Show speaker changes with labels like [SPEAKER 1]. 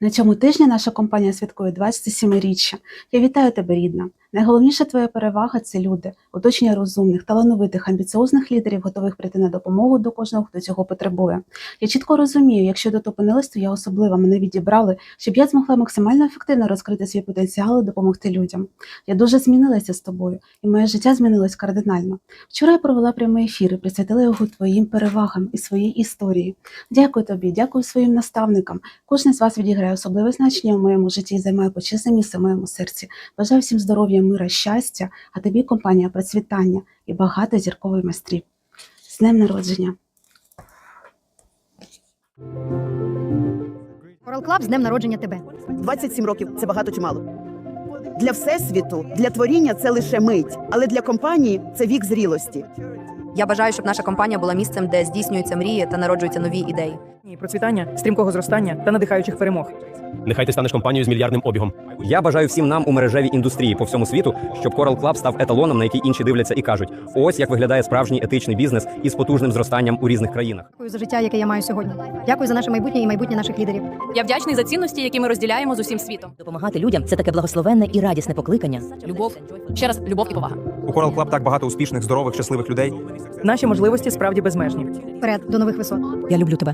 [SPEAKER 1] На цьому тижні наша компанія святкує 27-річчя. Я вітаю тебе, рідна. Найголовніша твоя перевага це люди, оточення розумних, талановитих, амбіціозних лідерів, готових прийти на допомогу до кожного, хто цього потребує. Я чітко розумію, якщо тут опинилась, то я особлива, мене відібрали, щоб я змогла максимально ефективно розкрити свій потенціал і допомогти людям. Я дуже змінилася з тобою, і моє життя змінилось кардинально. Вчора я провела прямий ефір і присвятила його твоїм перевагам і своїй історії. Дякую тобі, дякую своїм наставникам. Кожен з вас відіграє особливе значення у моєму житті і займає почесне місце в моєму серці. Бажаю всім здоров'я, мира, щастя, а тобі компанія процвітання і багато зіркової майстрів. З днем народження!
[SPEAKER 2] Coral Club з днем народження тебе.
[SPEAKER 3] 27 років це багато чи мало. Для всесвіту, для творіння це лише мить, але для компанії це вік зрілості.
[SPEAKER 4] Я бажаю, щоб наша компанія була місцем, де здійснюються мрії та народжуються нові ідеї.
[SPEAKER 5] Ні, процвітання, стрімкого зростання та надихаючих перемог.
[SPEAKER 6] Нехай ти станеш компанією з мільярдним обігом.
[SPEAKER 7] Я бажаю всім нам у мережевій індустрії по всьому світу, щоб Coral Club став еталоном, на який інші дивляться і кажуть: ось як виглядає справжній етичний бізнес із потужним зростанням у різних країнах.
[SPEAKER 2] Дякую за життя, яке я маю сьогодні. Дякую за наше майбутнє і майбутнє наших лідерів.
[SPEAKER 8] Я вдячний за цінності, які ми розділяємо з усім світом.
[SPEAKER 9] Допомагати людям це таке благословенне і радісне покликання.
[SPEAKER 8] Любов, ще раз, любов і повага.
[SPEAKER 10] У Coral Club так багато успішних, здорових, щасливих людей.
[SPEAKER 5] Наші можливості справді безмежні.
[SPEAKER 2] Вперед до нових висот.
[SPEAKER 9] Я люблю тебе.